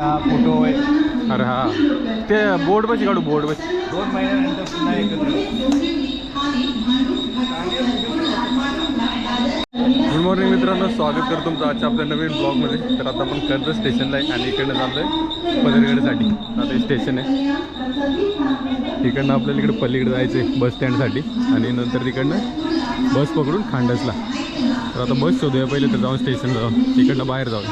हा फोटो आहे. अरे हा. ते बोर्ड बस काढू बोर्ड बस. दोन महिन्यानंतर पुन्हा एकत्र गुड मॉर्निंग मित्रांनो स्वागत करतो तुमचं आजच्या आपल्या नवीन ब्लॉगमध्ये तर आता आपण कर्जत स्टेशनला आहे आणि इकडनं चाललो आहे पदरगडसाठी आता हे स्टेशन आहे. इकडनं आपल्याला इकडे पलीकडे जायचं आहे बस स्टँडसाठी आणि नंतर तिकडनं बस पकडून खांडसला. तर आता बस शोधूया. पहिले तर जाऊन स्टेशनला जाऊन. तिकडनं बाहेर जाऊ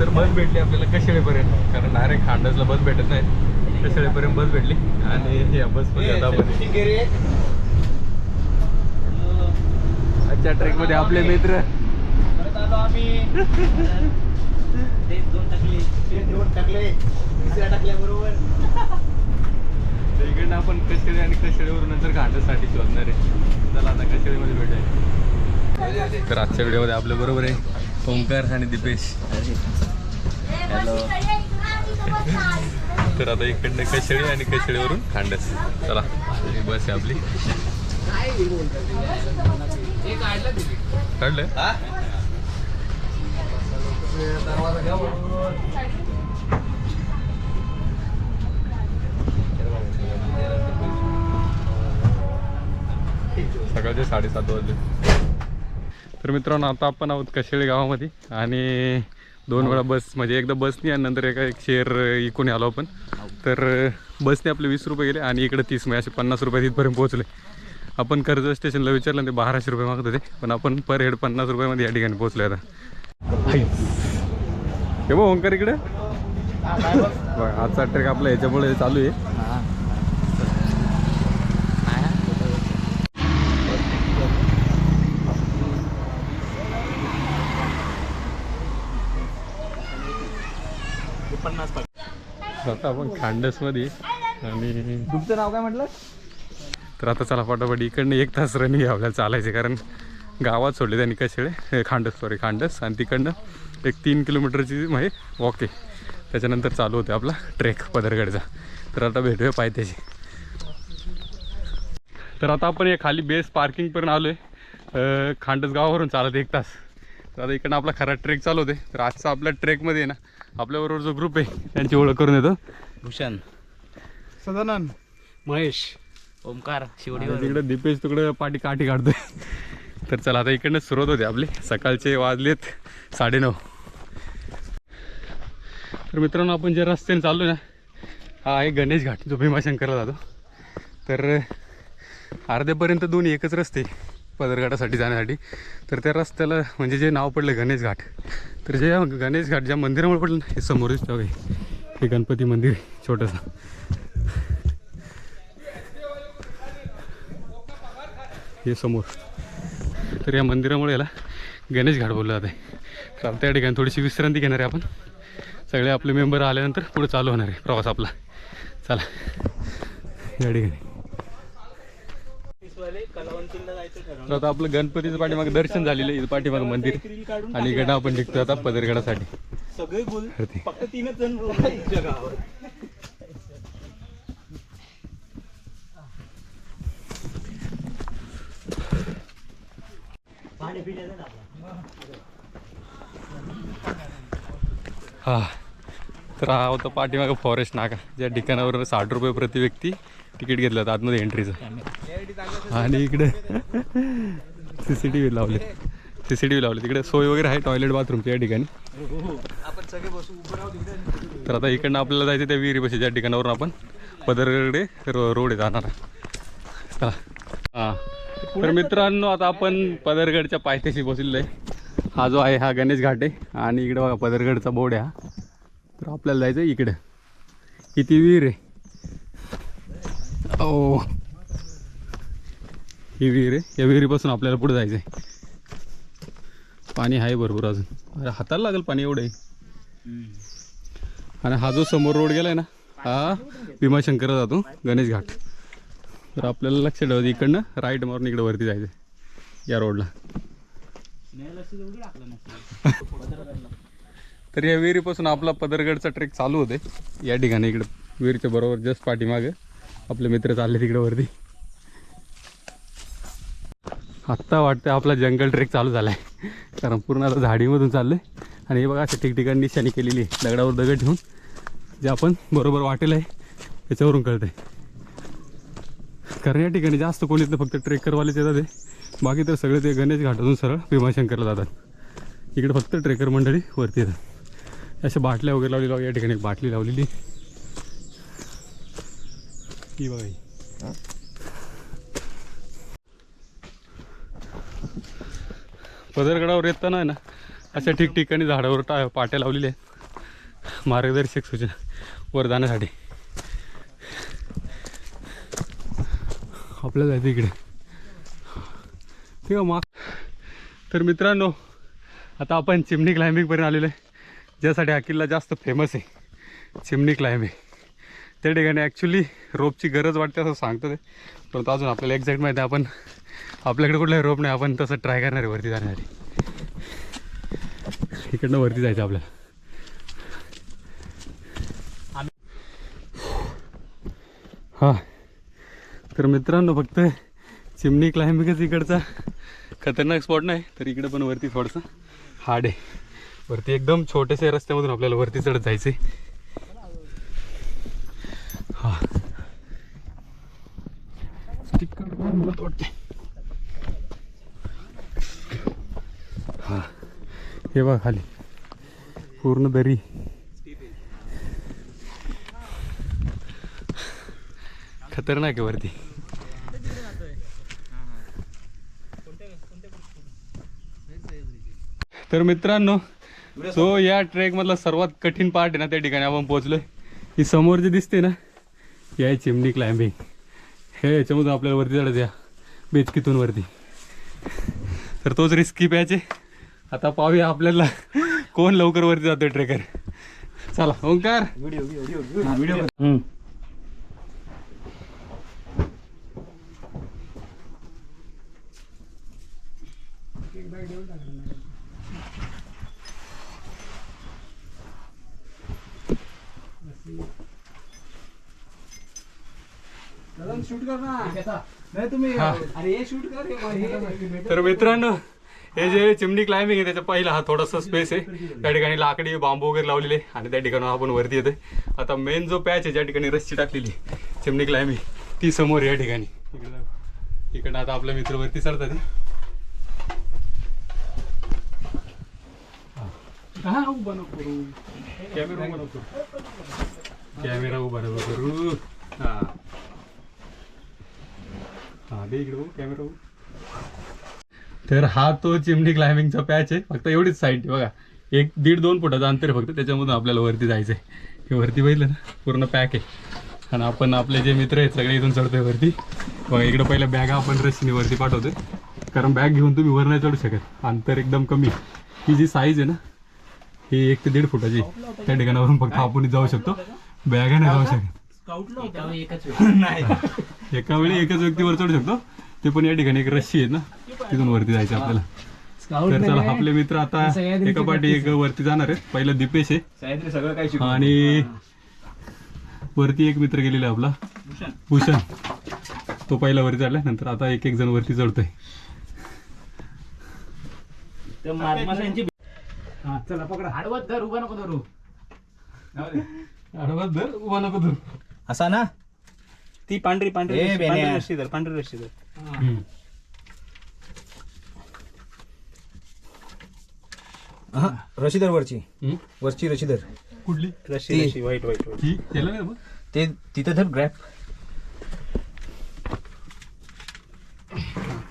तर बस भेटली आपल्याला कशेळेपर्यंत? कारण डायरेक्ट खांडसला बस भेटत नाही. कशेळेपर्यंत बस भेटली? आणि आता आपण आजच्या ट्रेकमध्ये आपले मित्र. तर इकडनं आपण कशेळे आणि कशेळेवरून नंतर घाटासाठी शोधणार आहे. चला आता कशेळेमध्ये भेटूया. तर आजच्या व्हिडिओमध्ये आपल्या बरोबर आहे. ओंकार आणि दिपेश. तर आता इकडनं कशेळी आणि कशेळीवरून खांडस. चला ही बस आहे आपली. काढलं सकाळचे साडेसात वाजले. तर मित्रांनो आता आपण आहोत कशेळी गावामध्ये. आणि दोन वेळा बस म्हणजे एकदा बसनी आणि नंतर एका एक शेअर इकून आलो आपण. तर बसने आपले वीस रुपये गेले आणि इकडे तीस म्हणजे असे पन्नास रुपये तिथपर्यंत पोहोचले. आपण कर्जत स्टेशनला विचारलं ते बाराशे रुपये मागत होते. पण आपण पर हेड पन्नास रुपयामध्ये या ठिकाणी पोहोचलो आता. हे बघ ओंकार इकडे. बघ, आजचा ट्रेक आपला याच्यामुळे चालू आहे. आता आपण खांडसमध्ये. आणि तुमचं नाव काय म्हटलं? तर आता चला फटाफट इकडनं एक तास रनिंग आपल्याला चालायचे कारण गावात सोडले त्यांनी कशेळे? खांडस सॉरी खांडस. आणि तिकडनं एक तीन किलोमीटरची म्हणजे वॉक आहे. त्याच्यानंतर चालू होते आपला ट्रेक पदरगडचा. तर आता भेटूया पायथ्याशी. तर आता आपण हे खाली बेस पार्किंगपर्यंत आलो आहे खांडस गावावरून चालत एक तास. आता इकडनं आपला खरा ट्रेक चालू होते. तर आजचा आपल्या ट्रेकमध्ये आहे ना आपल्याबरोबर जो ग्रुप आहे त्यांची ओळख करून येतो भूषण. सदानंद. महेश. ओमकार शिवडीवर तिकडे दीपेश तिकडे पाठी काठी काढतोय. तर चला आता इकडनं सुरुवात होते आपली. सकाळचे वाजलेत साडेनऊ. तर मित्रांनो आपण जे रस्त्याने चाललो ना हा आहे गणेश घाट. जो भीमाशंकरला जातो. तर अर्ध्यापर्यंत दोन्ही एकच रस्ते. पदरघाटासाठी जाण्यासाठी. तर त्या रस्त्याला म्हणजे जे नाव पडलं गणेश घाट तर जे गणेश घाट ज्या मंदिरामुळे पडलं ना हे समोर दिसतं आहे हे. गणपती मंदिर आहे छोटंसं. हे समोर. तर या मंदिरामुळे याला गणेश घाट बोललं जाते तर त्या ठिकाणी थोडीशी विश्रांती घेणार आहे आपण. सगळे आपले मेंबर आल्यानंतर पुढे चालू होणार आहे प्रवास आपला. चला. या ठिकाणी. तर आता आपलं गणपतीचं पाठीमागं दर्शन झालेलं आहे पाठीमागं मंदिर. आणि इकडं आपण निघतो आता पदरगडासाठी. सगळे बोल फक्त तीनच जण जगावर. हा. तर हा होता पाठीमागं फॉरेस्ट नाका. ज्या ठिकाणावर साठ रुपये प्रति व्यक्ती तिकीट घेतलं होतं आतमध्ये एंट्रीचं आणि इकडे सी सी टी व्ही लावले सी सी टी व्ही लावले. तिकडे सोय वगैरे आहे टॉयलेट बाथरूमच्या या ठिकाणी. तर आता इकडनं आपल्याला जायचं त्या विहिरी ज्या ठिकाणावरून आपण. पदरकडे रो रोड आहे जाणार. चला. हां. तर मित्रांनो आता आपण पदरगडच्या पायथ्याशी बसलेलो आहे. हा जो आहे हा गणेश घाट. आहे आणि इकडे बघा पदरगडचा बोर्ड आहे हा. तर आपल्याला जायचं आहे इकडं. किती विहीर आहे? ओ. ही विहीर आहे. या विहिरीपासून आपल्याला पुढे जायचं आहे पाणी आहे भरपूर अजून. अरे हाताला लागेल पाणी एवढं आहे. आणि हा जो समोर रोड गेलाय ना हा भीमाशंकर जातो गणेश घाट. तर आपल्याला लक्ष ठेवायचं इकडनं राईट मारून इकडं वरती जायचं या रोडला तर या विहिरीपासून आपला पदरगडचा ट्रेक चालू होते या ठिकाणी इकडं विहिरीच्या बरोबर जस्ट पाठीमागं आपले मित्र चालले तिकडे वरती. आत्ता वाटतं आपला जंगल ट्रेक चालू झाला आहे कारण पूर्ण आता झाडीमधून चाललं आहे आणि हे बघा अशा ठिकठिकाणी निशाणी केलेली आहे. दगडावर दगड ठेवून. जे आपण बरोबर वाटेल आहे त्याच्यावरून कळतंय. कारण या ठिकाणी जास्त कोणीच नाही फक्त ट्रेकरवालेच येतात ते बाकी तर सगळे ते गणेश घाटातून सरळ भीमाशंकरला जातात. इकडे फक्त ट्रेकर मंडळी वरती येतात. अशा बाटल्या वगैरे लावलेल्या या ठिकाणी एक बाटली लावलेली. ही बघा पदरगडावर येताना आहे ना अशा ठिकठिकाणी झाडावर टा पाट्या लावलेल्या आहेत. मार्गदर्शक सूचना वर जाण्यासाठी. आपल्याला जायचं इकडे ठीक आहे मग. तर मित्रांनो आता आपण चिमणी क्लाइम्बिंगपर्यंत आलेलो आहे. ज्यासाठी हा किल्ला जास्त फेमस आहे. चिमणी क्लाइम्बिंग त्या ठिकाणी ॲक्च्युली रोपची गरज वाटते असं सांगतं ते. परंतु अजून आपल्याला एक्झॅक्ट माहिती आहे आपण आपल्याकडे कुठलाही रोप नाही आपण तसं ट्राय करणार आहे वरती जाण्यासाठी इकडनं वरती जायचं आपल्याला. हां. तर मित्रांनो फक्त चिमणी क्लाइम्बिंगच इकडचा खतरनाक स्पॉट नाही तर इकडं पण वरती थोडंसं हार्ड आहे. वरती एकदम छोट्याशा रस्त्यामधून आपल्याला वरती चढत जायचं आहे हां स्टिकर मला वाटते हा. हे बघ खाली. पूर्ण दरी खतरनाक आहे वरती. तर मित्रांनो सो या ट्रेकमधला सर्वात कठीण पार्ट आहे ना त्या ठिकाणी आपण पोहोचलोय. ही समोर जे दिसते ना या चिमणी क्लाइम्बिंग हे याच्यामधून आपल्याला वरती चढायचं या बेचकीतून वरती. तर तोच रिस्की प्यायचे आता पाहूया आपल्याला कोण लवकर वरती जातोय ट्रेकर चला ओंकार. हम्म. शूट कर ना. नाही तुम्ही. अरे हे शूट कर तर मित्रांनो हे जे चिमणी क्लाइम्बिंग आहे त्याच्या पहिला हा थोडासा स्पेस आहे. त्या ठिकाणी लाकडी बांबू वगैरे लावलेले आहे आणि त्या ठिकाणी आपण वरती येतोय. आता मेन जो पॅच आहे ज्या ठिकाणी रस्सी टाकलेली चिमणी क्लाइम्बिंग ती समोर या ठिकाणी. इकडं आता आपले मित्र वरती चढतात उभा नको कॅमेरा उभा नको करू. कॅमेरा उभा नको करू. हा. हा दे इकडे कॅमेरा तर हा तो चिमणी क्लाइम्बिंगचा पॅच आहे. फक्त एवढीच साईड आहे बघा. एक दीड दोन फुटाचं अंतर आहे फक्त. त्याच्यामधून आपल्याला वरती जायचं आहे. हे वरती बघितलं ना? पूर्ण पॅक आहे. आणि आपण आपले जे मित्र आहेत सगळे इथून चढतोय वरती. बघा इकडं पहिल्या बॅगा आपण रस्सीने वरती पाठवतोय. कारण बॅग घेऊन तुम्ही वर नाही चढू शकत. अंतर एकदम कमी ही जी साईज आहे ना ही एक ते दीड फुटाची त्या ठिकाणावरून फक्त आपण जाऊ शकतो. बॅगा नाही जाऊ शकत. नाही एका वेळी. एकच व्यक्तीवर चढू शकतो. ते पण या ठिकाणी एक रस्सी आहे ना? तिथून वरती जायचं आपल्याला. तर चला आपले मित्र आता एका पाठी एक वरती जाणार आहेत. पहिलं दिपेश आहे. सगळं काही शिकू आणि वरती एक मित्र गेलेला आपला. भूषण. तो पहिला वरती चढलाय नंतर आता एक एक जण वरती चढतोय. तर मारमाशांची हा चला पकडा. आडवत धर उभा नको धरू. आडवा धर, उभा नको धरू. असा ना? ती पांढरी पांढरी. पांढरी धर पांढरी धर. हम्म. रशीदर वरची. वरची रशीदर. कुठली? रस्सी ती. रस्सी व्हाईट व्हाईट व्हाईट ही? त्याला काय. ते तिथं धर ग्रॅप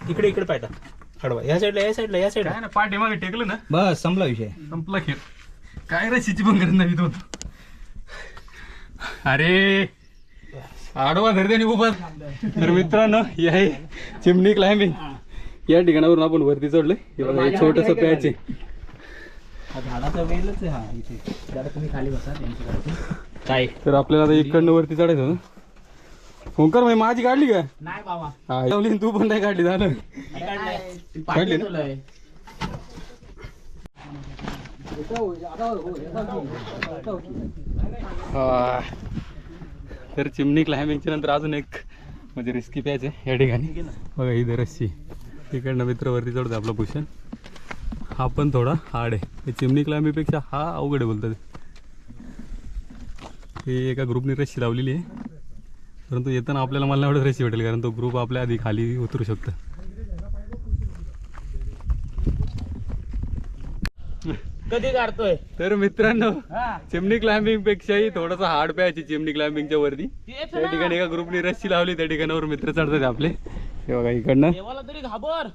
इकडे इकडे पायटा आडवा या साईडला या साईडला या साईडला काय ना पाठी मागे टेकलं ना? बस संपला विषय. संपला खेळ. काय रशीची पण गरज नाही होत अरे आडवा धरते उभा तर मित्रांनो हे आहे चिमणी क्लाइम्बिंग या ठिकाणावरून आपण वरती चढलोय. हे हे छोटस पॅच आहे. झाडाचा वेलच आहे हा इथे. जरा तुम्ही खाली बसा त्यांच्याकडे. काय? तर आपल्याला आता इकडनं वरती चढायचं ना? ओंकार भाई माझी काढली का? नाही बाबा. हा लावली तू पण नाही काढली झालं. हा. तर चिमणी क्लाइम्बिंगच्या नंतर अजून एक म्हणजे रिस्की पॅच आहे या ठिकाणी. बघा ही रस्सी. तिकडनं मित्र वरती चढतो आपला भूषण हा पण थोडा हार्ड आहे. हे चिमणी क्लाइम्बिंगपेक्षा हा अवघड आहे बोलतात. हे एका ग्रुपने रशी लावलेली आहे. परंतु येताना आपल्याला मला एवढंच रशी भेटेल कारण तो ग्रुप आपल्या आधी खाली उतरू शकतो. कधी काढतोय? तर मित्रांनो हा. चिमणी क्लाइम्बिंग पेक्षाही थोडासा हार्ड पॅच चिमणी क्लाइम्बिंगच्या वरती. त्या. ठिकाणी एका ग्रुपने रस्सी लावली त्या ठिकाणावर मित्र चढतात आपले. हे बघा इकडनं. देवाला तरी घाबर.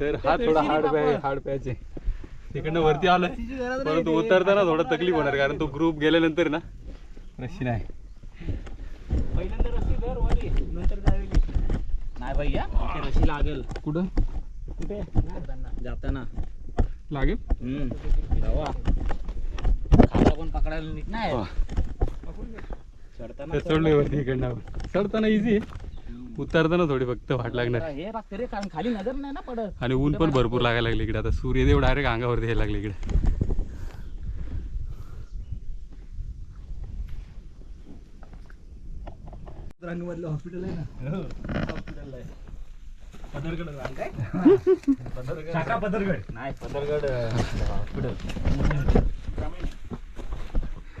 तर हा थोडा हार्ड पॅच हार्ड पॅच आहे तिकडनं वरती आलं परंतु उतरताना थोडा तकलीफ होणार कारण तो ग्रुप गेल्यानंतर ना रस्सी नाही? नाही भाई या. इथे रस्सी लागेल. कुठं? कुठे? जाताना. लागेल? खाला पण पकडायला नीट नाही. हा. चढताना चढलोय वरती इकडनं चढताना इझी आहे. उतरताना थोडी फक्त वाट लागणार. हे बघ रे कारण खाली नजर नाही ना पडत. आणि ऊन पण भरपूर लागायला लागले इकडे. आता सूर्यदेव डायरेक्ट अंगावरती यायला लागले इकडे. हॉस्पिटल आहे ना? शाखा पदरगड. नाही पदरगड हॉस्पिटल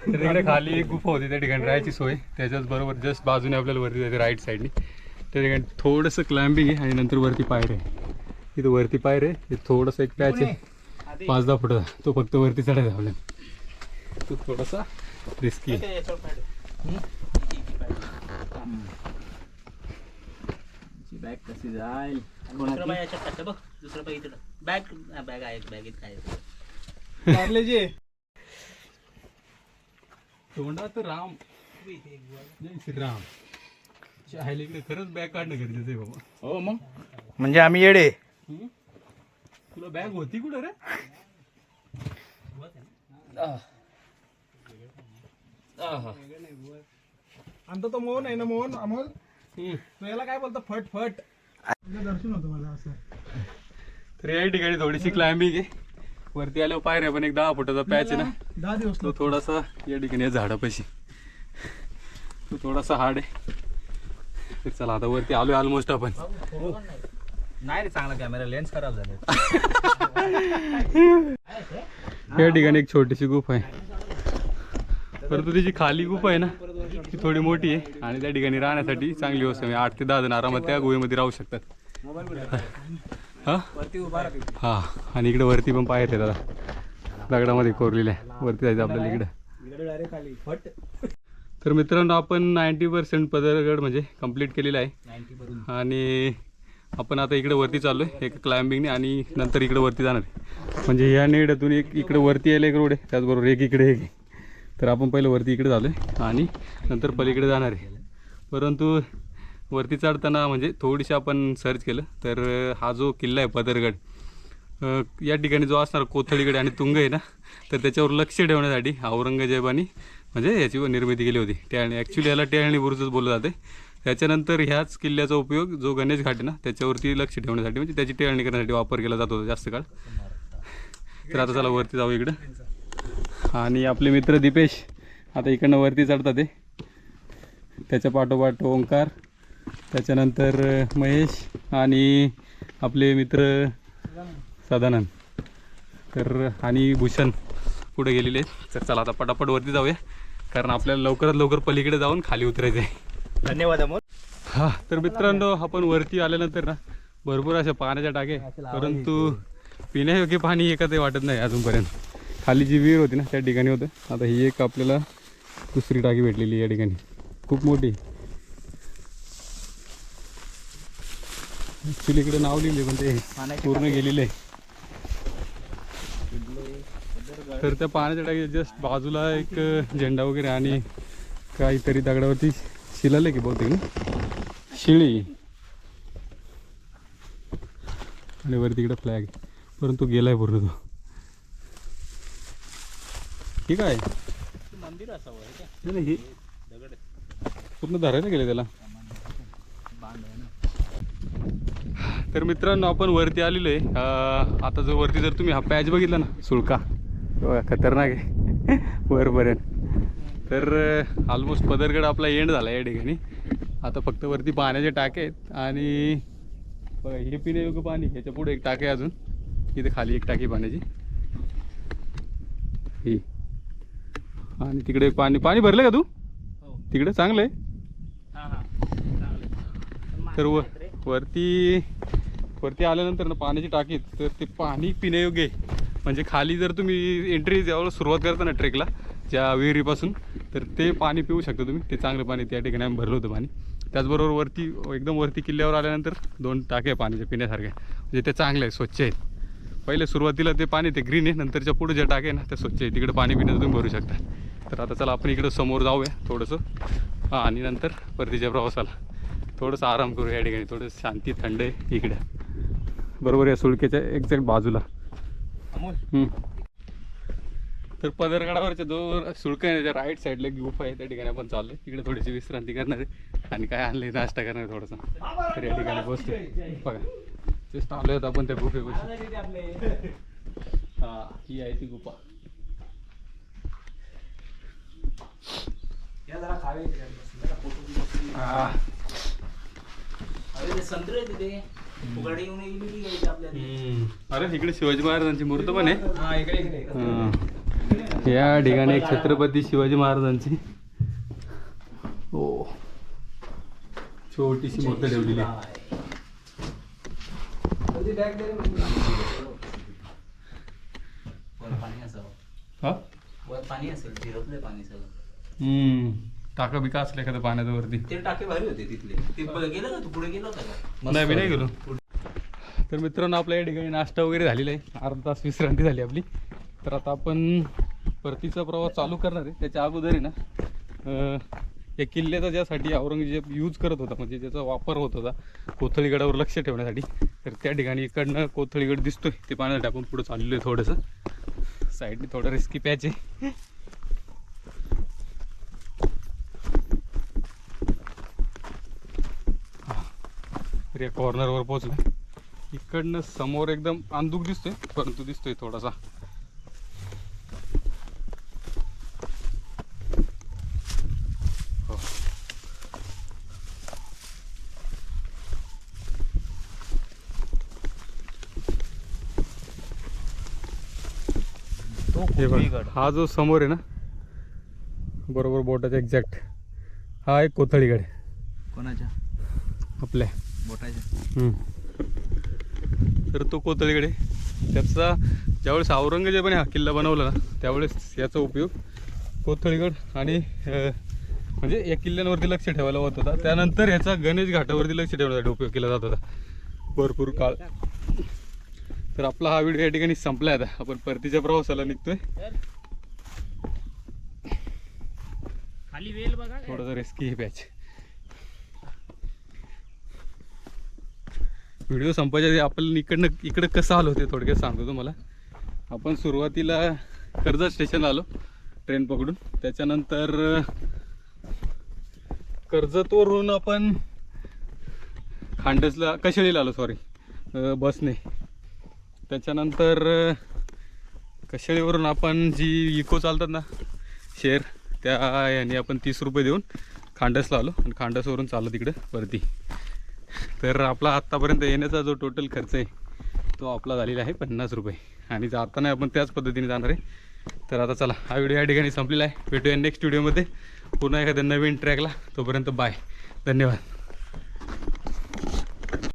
तर इकडे खाली एक गुफा होती त्या ठिकाणी राहायची सोय. त्याच्याच बरोबर जस्ट बाजूने आपल्याला वरती जायचं राईट साईडने त्या ठिकाणी थोडंसं क्लाइम्बिंग आहे आणि नंतर वरती पायर इथं वरती पायर हे थोडंसं एक पॅच आहे. पाच दहा फुटाचा तो फक्त वरती चढायचा आपल्याला तो थोडासा रिस्की आहे. बॅग कशी जाईल बघ दुसरं इथे. बॅग बॅग आहे बॅगेत काय? पार्लेजी तोंडात राम. श्रीराम. इकडे खरंच बॅग काढणं गरजेचं आहे बाबा. हो मग? म्हणजे आम्ही येडे. हम्म? तुला बॅग होती कुठं रे? आमचा तो मोहन आहे ना मोहन अमोल? तो याला काय बोलतो? फट फट. दर्शन होतं मला असं. तर या ठिकाणी थोडीशी क्लाइम्बिंग आहे. वरती आल्यावर पायऱ्या पण एक दहा फुटाचा पॅच आहे ना. दहा दिवस तो थोडासा या ठिकाणी झाडापाशी. तो थोडासा हार्ड आहे. तर चला आता वरती आलोय ऑलमोस्ट आपण. नाही रे चांगला कॅमेरा लेन्स खराब झाले. या ठिकाणी एक छोटीशी गुफा आहे. परंतु तिची खाली गुफा आहे ना ती थोडी मोठी आहे आणि त्या ठिकाणी राहण्यासाठी चांगली व्यवस्था आहे. आठ ते दहा जण आरामात त्या गुहेमध्ये राहू शकतात. हा? हा आणि इकडे वरती पण पायऱ्या आहेत दादा. दगडामध्ये कोरलेल्या आहे. वरती जायचं आपल्याला इकडं. तर मित्रांनो आपण नाईंटी पर्सेंट पदरगड म्हणजे कंप्लीट केलेला आहे. आणि आपण आता इकडे वरती चाललो आहे एक क्लाइम्बिंगने आणि नंतर इकडे वरती जाणार आहे. म्हणजे ह्या नेड्यातून एक इकडे वरती यायला एक रोड आहे त्याचबरोबर एक इकडे एक तर आपण पहिलं वरती इकडे झालो आहे आणि नंतर पलीकडे जाणार आहे. परंतु वरती चढताना म्हणजे थोडीशी आपण सर्च केलं तर हा जो किल्ला आहे पदरगड या ठिकाणी जो असणार कोथळीगड आणि तुंग आहे ना तर त्याच्यावर लक्ष ठेवण्यासाठी औरंगजेबानी म्हणजे याची निर्मिती केली होती. टेळणी ॲक्च्युली याला टेळणी बुरुजच बोललं जाते. त्याच्यानंतर ह्याच किल्ल्याचा उपयोग जो गणेश घाट आहे ना त्याच्यावरती लक्ष ठेवण्यासाठी म्हणजे त्याची टेळणी करण्यासाठी वापर केला जात होता जास्त काळ. तर आता चला वरती जाऊ इकडं. आणि आपले मित्र दीपेश आता इकडनं वरती चढतात ते. त्याच्या पाठोपाठ ओंकार त्याच्यानंतर महेश आणि आपले मित्र सदानंद. तर आणि भूषण पुढे गेलेले आहेत. तर चला आता पटापट वरती जाऊया. कारण आपल्याला लवकरात लवकर पलीकडे जाऊन खाली उतरायचं आहे धन्यवाद अमोल. हा तर मित्रांनो आपण वरती आल्यानंतर ना भरपूर अशा पाण्याच्या टाके परंतु पिण्यायोग्य पाणी आहे का ते वाटत नाही अजूनपर्यंत. खाली जी विहीर होती ना त्या ठिकाणी होतं. आता ही एक आपल्याला दुसरी टाकी भेटलेली या ठिकाणी. खूप मोठी. ॲक्च्युली इकडे नाव लिहिले पण ते पूर्ण गेलेले आहे. तर त्या पाण्याच्या टाकी जस्ट बाजूला एक झेंडा वगैरे आणि काहीतरी दगडावरती शिलाले की बहुतेक शिळी. आणि वरती तिकडे फ्लॅग परंतु गेलाय पूर्ण तो. ठीक आहे मंदिर असावं हे नाही, दगड पूर्ण धरायला गेले त्याला. तर मित्रांनो आपण वरती आलेलो आहे. आता जर वरती जर तुम्ही हा पॅच बघितला ना सुळका बघा, खतरनाक आहे. वरपर्यंत तर ऑलमोस्ट पदरगड आपला एंड झाला या ठिकाणी. आता फक्त वरती पाण्याचे टाके आहेत आणि बघा हे पिण्यायोग्य पाणी ह्याच्या पुढे एक टाकी आहे अजून. इथे खाली एक टाकी पाण्याची. ही. आणि तिकडे पाणी पाणी भरलं का तू? हो. तिकडे चांगलं आहे. तर व वरती वरती आल्यानंतर ना पाण्याची टाकीत तर ते पाणी पिण्यायोग्य आहे. म्हणजे खाली जर तुम्ही एंट्री ज्यावेळेस सुरुवात करता ना ट्रेकला ज्या विहिरीपासून तर ते पाणी पिऊ शकता तुम्ही. ते चांगलं पाणी त्या ठिकाणी आम्ही भरलं होतं पाणी. त्याचबरोबर वरती एकदम वरती किल्ल्यावर आल्यानंतर दोन टाके आहे पाण्याच्या पिण्यासारख्या. म्हणजे ते चांगलं आहे स्वच्छ आहे. पहिले सुरुवातीला ते पाणी ते ग्रीन आहे नंतरच्या पुढे जे टाके आहे ना ते स्वच्छ आहे. तिकडे पाणी पिण्याचं तुम्ही भरू शकता. तर आता चला आपण इकडं समोर जाऊया थोडंसं. हां आणि नंतर परतीच्या प्रवासाला. थोडंसं आराम करू या ठिकाणी. थोडंसं शांती थंड आहे इकडे. बरोबर या सुळकेच्या एक्झॅक्ट बाजूला. तर पदरगडावरच्या जो सुळका आहे त्याच्या राईट साईडला गुफा आहे त्या ठिकाणी आपण चाललोय. तिकडे थोडीशी विश्रांती करणार आहे. आणि काय आणले नाश्ता करणार थोडासा. तर या ठिकाणी बसतोय. बघा जस्ट आलोय आता आपण त्या गुफेपाशी. हा ही आहे ती गुफा. हा. संत्र तिथे. फुगाडी येऊन गेली की घ्यायची आपल्याला? हम्म. अरे इकडे शिवाजी महाराजांची मूर्त पण आहे. हा इकडे इकडे. हा. या ठिकाणी एक छत्रपती शिवाजी महाराजांची. हो छोटीशी मूर्त ठेवलेली. आहे. वर पाणी असावं. हा? वर पाणी असेल पाणी सगळं. हम्म. टाका बिका असलं एखादं पाण्याच्या वरती. ते टाके भारी होते तिथले. ते गेलं का तू? पुढे गेला होता का? नाही मी नाही गेलो. तर मित्रांनो आपल्या या ठिकाणी नाश्ता वगैरे झालेला आहे. अर्धा तास विश्रांती झाली आपली. तर आता आपण परतीचा प्रवास चालू करणार आहे. त्याच्या अगोदर आहे ना या किल्ल्याचा ज्यासाठी औरंगजेब यूज करत होता म्हणजे ज्याचा वापर होत होता कोथळीगडावर लक्ष ठेवण्यासाठी. तर त्या ठिकाणी इकडनं कोथळीगड दिसतोय. ते पाण्यासाठी आपण पुढं चाललेलो आहे थोडंसं साईडने थोडं रिस्की पॅच आहे. तर या कॉर्नरवर पोहोचलं इकडनं समोर एकदम अंदूक दिसतोय परंतु दिसतोय थोडासा. हो. हे हा जो समोर आहे ना बरोबर बोटाच्या एक्झॅक्ट हा एक कोथळीगड आहे. कोणाच्या? आपल्या. हम्म. तर तो कोथळीकडे त्याचा ज्यावेळेस औरंगजेबाने हा किल्ला बनवला ना त्यावेळेस याचा उपयोग कोथळीगड आणि म्हणजे या किल्ल्यांवरती लक्ष ठेवायला होत होता. त्यानंतर याचा गणेश घाटावरती लक्ष ठेवण्यासाठी उपयोग केला जात होता. भरपूर काळ. तर आपला हा व्हिडिओ या ठिकाणी संपला आता. आपण परतीच्या प्रवासाला निघतोय. खाली वेल बघा. थोडासा रिस्की आहे पॅच व्हिडिओ संपायच्या आपण इकडनं इकडं कसं आलो ते थोडक्यात सांगतो तुम्हाला. आपण सुरुवातीला कर्जत स्टेशन आलो ट्रेन पकडून. त्याच्यानंतर कर्जतवरून आपण खांडसला कशेळीला आलो सॉरी बसने. त्याच्यानंतर कशेळीवरून आपण जी इको चालतात ना शेअर त्या याने आपण तीस रुपये देऊन खांडसला आलो. आणि खांडसवरून चाललो तिकडं वरती. तर आपला आत्तापर्यंत येण्याचा जो टोटल खर्च आहे तो आपला झालेला आहे पन्नास रुपये. आणि जाताना आपण त्याच पद्धतीने जाणार आहे. तर आता चला हा व्हिडिओ या ठिकाणी संपलेला आहे. भेटूया नेक्स्ट व्हिडिओमध्ये पुन्हा एखाद्या नवीन ट्रॅकला तोपर्यंत बाय धन्यवाद.